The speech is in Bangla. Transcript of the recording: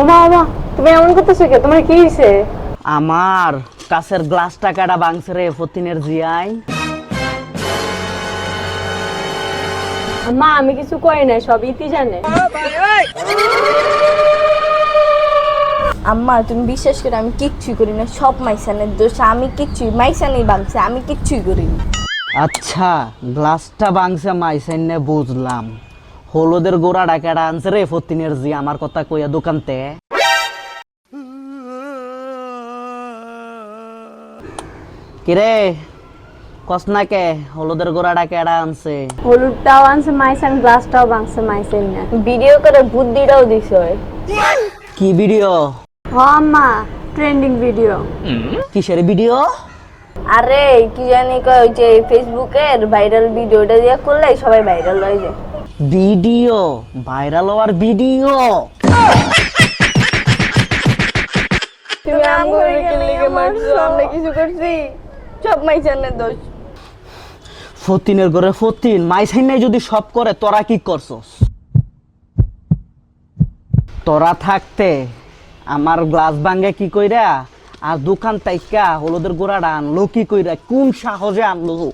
ওমা ওমা তুমি এমন করতেছো কে তোমার কি হয়েছে আমার কাছের গ্লাস টাকাটা বাংছে রে ফতিনের জিয়াই? মা আমি কিছু করি নাই সব ইতি জানে। আম্মা তুমি বিশ্বাস করে আমি কিচ্ছুই করি না সব মাইসানের দোষ। আমি কিচ্ছুই মাইসানেই বাংছে আমি কিচ্ছুই করিনি। আচ্ছা গ্লাসটা বাংছে মাইসাইনে বুঝলাম। হলুদের গোড়া ডাকাটা আনছে রে ফতিনের জি আমার কথা কইয়া দোকানতে। কিরে কস না কে হলুদের গোড়া ডাকাটা আনছে। হলুদটাও আনছে মাইসান গ্লাসটাও ভাঙছে মাইসেন না। ভিডিও করে বুদ্ধিটাও দিছ কি ভিডিও? হ মা ট্রেন্ডিং ভিডিও। কিসের ভিডিও? আরে কি জানি কয় ওই যে ফেসবুকের ভাইরাল ভিডিওটা দিয়ে করলে সবাই ভাইরাল হয়ে যায়। ভিডিও ভাইরাল হওয়ার ভিডিও। তুমি আমগুলো কি লিখে মারছো আমরা কিছু করছি। সব মাইসানের দোষ। ফতিনের ঘরে ফতিন মাইসাই নাই যদি সব করে তোরা কি করছস? তোরা থাকতে আমার গ্লাস ভাঙ্গে কি কইরা? আর দোকান তাইকা হলুদের গোড়াটা আনলো কি কইরা? কোন সাহসে আনলো?